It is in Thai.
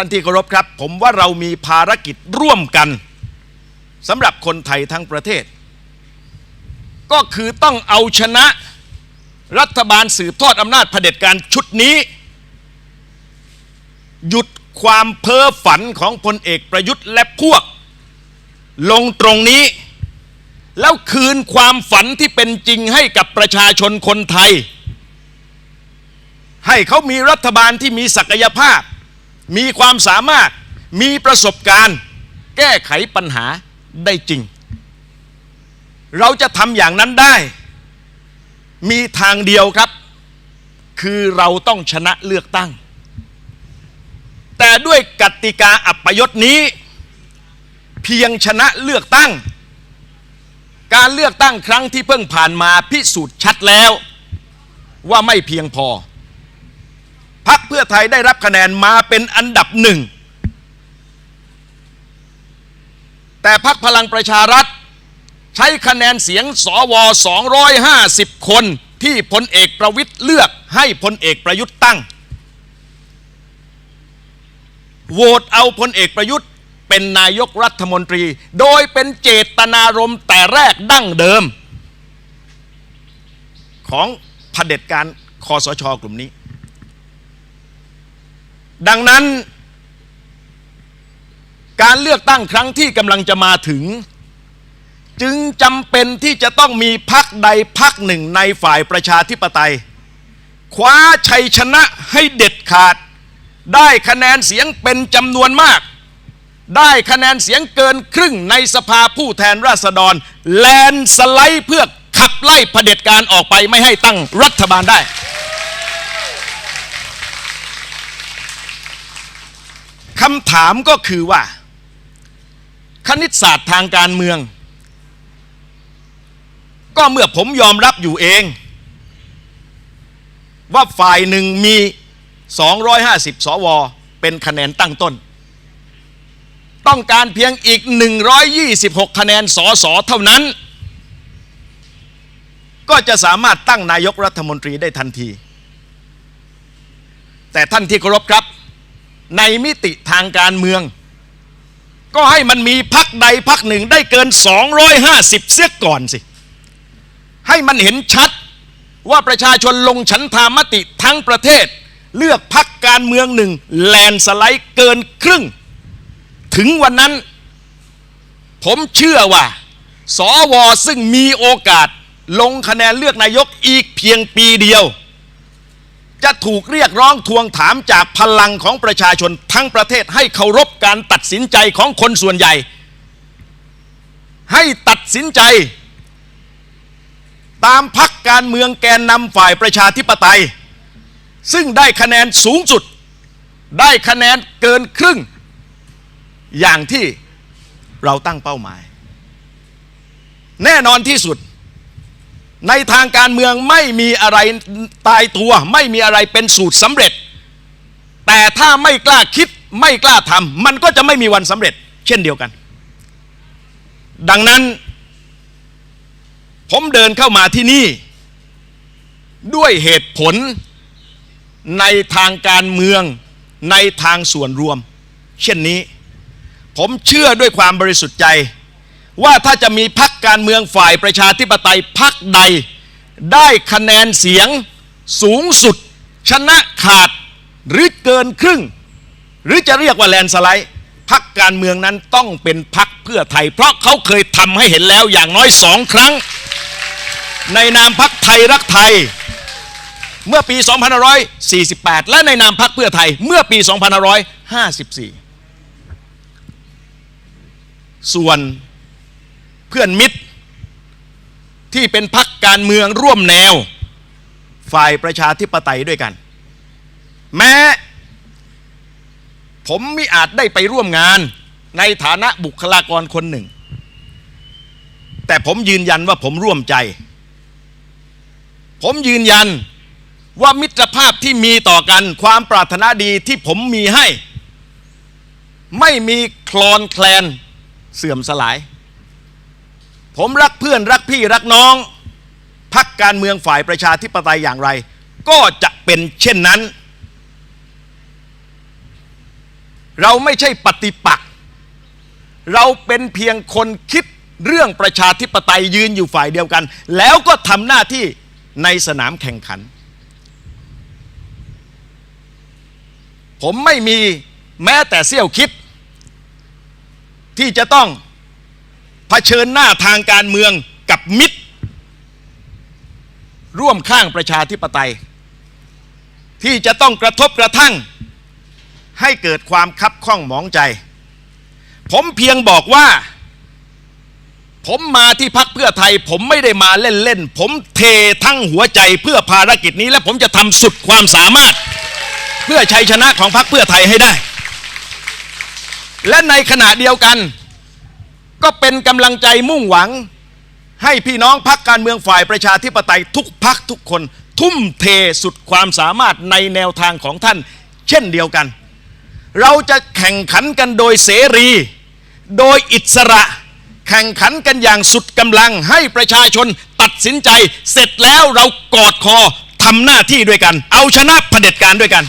ท่านที่เคารพครับ ผมว่าเรามีภารกิจร่วมกันสำหรับคนไทยทั้งประเทศ ก็คือต้องเอาชนะรัฐบาลสืบทอดอำนาจเผด็จการชุดนี้ หยุดความเพ้อฝันของพลเอกประยุทธ์และพวก ลงตรงนี้ แล้วคืนความฝันที่เป็นจริงให้กับประชาชนคนไทย ให้เขามีรัฐบาลที่มีศักยภาพ มีความสามารถมีประสบการณ์ แก้ไขปัญหาได้จริง เราจะทำอย่างนั้นได้ มีทางเดียวครับ คือเราต้องชนะเลือกตั้ง แต่ด้วยกติกาอัปยศนี้ เพียงชนะเลือกตั้ง การเลือกตั้งครั้งที่เพิ่งผ่านมาพิสูจน์ชัดแล้ว ว่าไม่เพียงพอ พักเพื่อไทยได้รับคะแนนมาเป็นอันดับหนึ่ง แต่พักพลังประชารัฐ ใช้คะแนนเสียงสว 250 คนที่พลเอกประวิทย์เลือกให้พลเอกประยุทธ์ตั้ง โหวตเอาพลเอกประยุทธ์เป็นนายกรัฐมนตรี โดยเป็นเจตนารมณ์แต่แรกดั้งเดิม ของเผด็จการคอสชกลุ่มนี้ ดังนั้น การเลือกตั้งครั้งที่กำลังจะมาถึง จึงจำเป็นที่จะต้องมีพักใดพักหนึ่งในฝ่ายประชาธิปไตย คว้าชัยชนะให้เด็ดขาด ได้คะแนนเสียงเป็นจำนวนมาก ได้คะแนนเสียงเกินครึ่งในสภาผู้แทนราษฎร แลนสไลด์เพื่อขับไล่เผด็จการออกไปไม่ให้ตั้งรัฐบาลได้ำถามก็คือว่า คณิตศาสตร์ทางการเมือง ก็เมื่อผมยอมรับอยู่เอง ว่าฝ่ายหนึ่งมี 250 สว เป็นคะแนนตั้งต้น ต้องการเพียงอีก 126 คะแนนสสเท่านั้น ก็จะสามารถตั้งนายกรัฐมนตรีได้ทันที แต่ท่านที่เคารพครับ ในมิติทางการเมือง ก็ให้มันมีพักใดพักหนึ่งได้เกิน 250 เสียก่อนสิ ให้มันเห็นชัดว่าประชาชนลงฉันทามติทั้งประเทศ เลือกพักการเมืองหนึ่งแลนสไลด์เกินครึ่ง ถึงวันนั้น ผมเชื่อว่า สวซึ่งมีโอกาสลงคะแนนเลือกนายกอีกเพียงปีเดียว จะถูกเรียกร้องทวงถามจากพลังของประชาชนทั้งประเทศให้เคารพการตัดสินใจของคนส่วนใหญ่ ให้ตัดสินใจ ตามพักการเมืองแกนนำฝ่ายประชาธิปไตย ซึ่งได้คะแนนสูงสุด ได้คะแนนเกินครึ่ง อย่างที่เราตั้งเป้าหมาย แน่นอนที่สุด ในทางการเมืองไม่มีอะไรตายตัว ไม่มีอะไรเป็นสูตรสำเร็จ แต่ถ้าไม่กล้าคิดไม่กล้าทำมันก็จะไม่มีวันสำเร็จ เช่นเดียวกัน ดังนั้น ผมเดินเข้ามาที่นี่ ด้วยเหตุผลในทางการเมืองในทางส่วนรวม เช่นนี้ ผมเชื่อด้วยความบริสุทธิ์ใจ ว่าถ้าจะมีพักการเมืองฝ่ายประชาธิปไตยพักใด ได้คะแนนเสียงสูงสุด ชนะขาดหรือเกินครึ่ง หรือจะเรียกว่าแลนสไลด์พักการเมืองนั้นต้องเป็นพักเพื่อไทย เพราะเขาเคยทำให้เห็นแล้วอย่างน้อยสองครั้ง ในนามพักไทยรักไทย เมื่อปี 2548 และในนามพักเพื่อไทยเมื่อปี 2554 ส่วน เพื่อนมิตร ที่เป็นพักการเมืองร่วมแนว ฝ่ายประชาธิปไตยด้วยกัน แม้ ผมมิอาจได้ไปร่วมงานในฐานะบุคลากรคนหนึ่ง แต่ผมยืนยันว่าผมร่วมใจ ผมยืนยันว่ามิตรภาพที่มีต่อกันความปรารถนาดีที่ผมมีให้ ไม่มีคลอนแคลนเสื่อมสลาย ผมรักเพื่อนรักพี่รักน้อง พักการเมืองฝ่ายประชาธิปไตยอย่างไร ก็จะเป็นเช่นนั้น เราไม่ใช่ปฏิปักษ์เราเป็นเพียงคนคิดเรื่องประชาธิปไตยยืนอยู่ฝ่ายเดียวกัน แล้วก็ทำหน้าที่ในสนามแข่งขัน ผมไม่มีแม้แต่เสี้ยวคิด ที่จะต้อง เผชิญหน้าทางการเมืองกับมิตร ร่วมข้างประชาธิปไตย ที่จะต้องกระทบกระทั่ง ให้เกิดความคับข้องหมองใจ ผมเพียงบอกว่า ผมมาที่พักเพื่อไทย ผมไม่ได้มาเล่นๆผมเททั้งหัวใจเพื่อภารกิจนี้ และผมจะทำสุดความสามารถ เพื่อชัยชนะของพรรคเพื่อไทยให้ได้ และในขณะเดียวกัน ก็เป็นกำลังใจมุ่งหวัง ให้พี่น้องพักการเมืองฝ่ายประชาธิปไตยทุกพักทุกคน ทุ่มเทสุดความสามารถในแนวทางของท่าน เช่นเดียวกัน เราจะแข่งขันกันโดยเสรี โดยอิสระ แข่งขันกันอย่างสุดกำลังให้ประชาชนตัดสินใจ เสร็จแล้วเรากอดคอทำหน้าที่ด้วยกัน เอาชนะเผด็จการด้วยกัน